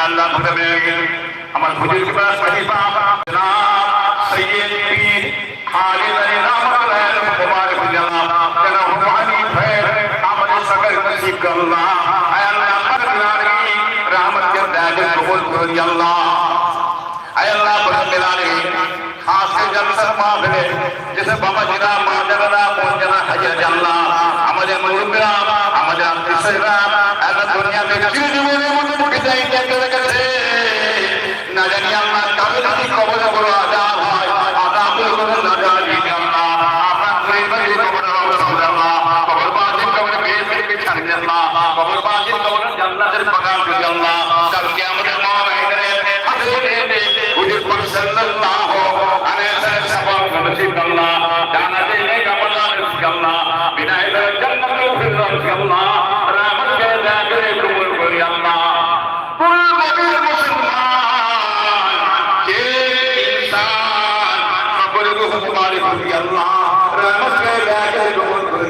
আল্লাহ ভগবে আমার হুজুর কি পাস খলিফা জনাব সৈয়দ পীর খালিদ আলী রহমাতুল্লাহ মুবারক জনাব জনাব হুমায়ুন ফের আমাদের সকল নসিব করল্লাহ আয় আল্লাহ রব্বুল আলামিন রহমত के दायरे कबूल करो या अल्लाह आय अल्लाह रब्बुल आलमीन खास जलसा माहफिले जैसे बाबा जिना माजरा पहुंचना Serra, a la si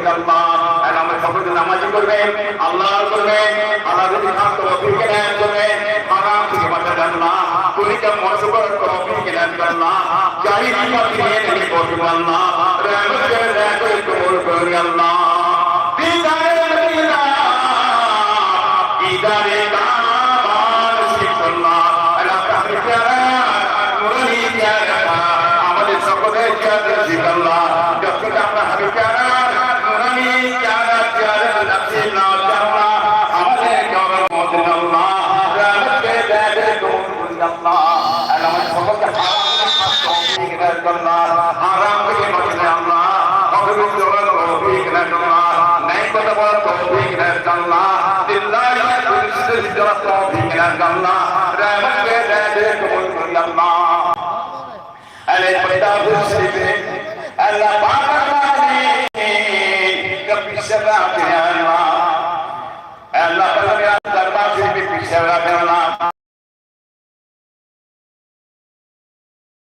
করি আল্লাহ আর আমরা সকল নামাজ করবেন আল্লাহ করবেন আল্লাহ যদি খান তৌফিক এনায়েত করবেন হারাম থেকে বাঁচান আল্লাহ কুলিকা মনসুবার তৌফিক এনায়েত আল্লাহ জারি দিনা ফিরিয়ে দেবে তৌফিক আল্লাহ রহমত কে দাখিলে কবুল করি আল্লাহ। দিদারে মদিনা, দিদারে কাবা নসিব আল্লাহ আল্লাহ। আল্লাহ আর আমাদের সকলকে হারাম থেকে বাঁচিয়ে আল্লাহ অগ্রিম জোগান তৌফিক দেন আল্লাহ ন্যায় কথা বলার তৌফিক দেন আল্লাহ দিল্লাহি পাক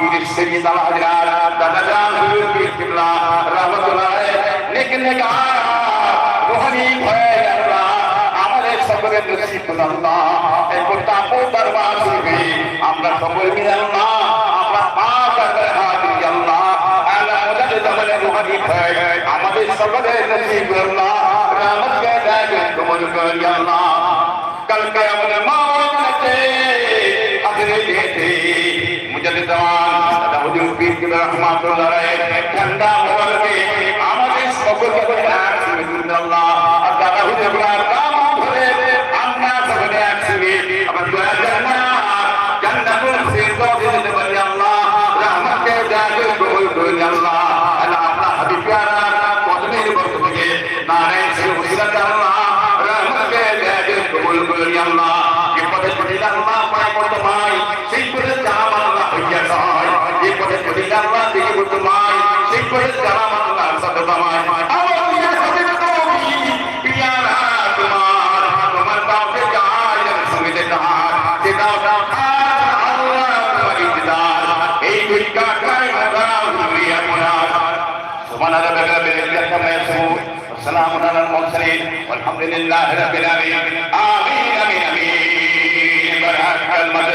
পীর সৈয়দ হাজরাত দাদা হুজুর পীর কিবলা রহমাতুল্লাহ নেক নেগার রোহানি ভয় আল্লাহ আমাদের সকলের নসিব আল্লাহ এই কোটা কো দরবার থেকে আমরা সকল মিলে আল্লাহ আমরা পাঁচ আকারে হাজির আল্লাহ আলা মদদ দমনে রোহানি ভয় আমাদের সকলের নসিব আল্লাহ রহমত কে দাগ কবুল করি আল্লাহ কাল কিয়ামত মা হাজরে দেতে মুজাদ্দিদ রহমাতুল্লাহ। ঠান্ডা মোবারকে আমাদের সকলকে আশীর্বাদ আল্লাহ আর দাদা হুজুর ইব্রাহিম ধরে আমরা সকলে একসঙ্গে আমার দয়া জান্নাত জান্নাতুল ফিরদাউস দিতে পারি আল্লাহ। রহমতে দাগে কবুল করি আল্লাহ। আল্লাহ আপনার হাবিব প্যারা কদমের বরকতে নারে সে উসিলাত আল্লাহ। রহমতে দাগে কবুল করি আল্লাহ। যে পদে আল্লাহ পায় কত পায় والسلام على المرسلين والحمد لله رب العالمين. آمين آمين آمين. برحمة المد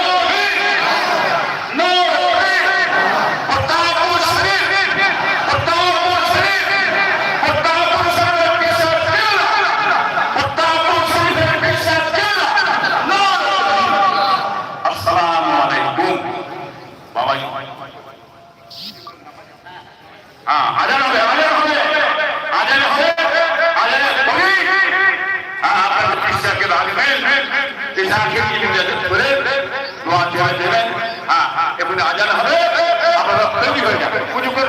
না জানা হবে আপনারা তৈরি হয়ে যাবেন। সুযোগের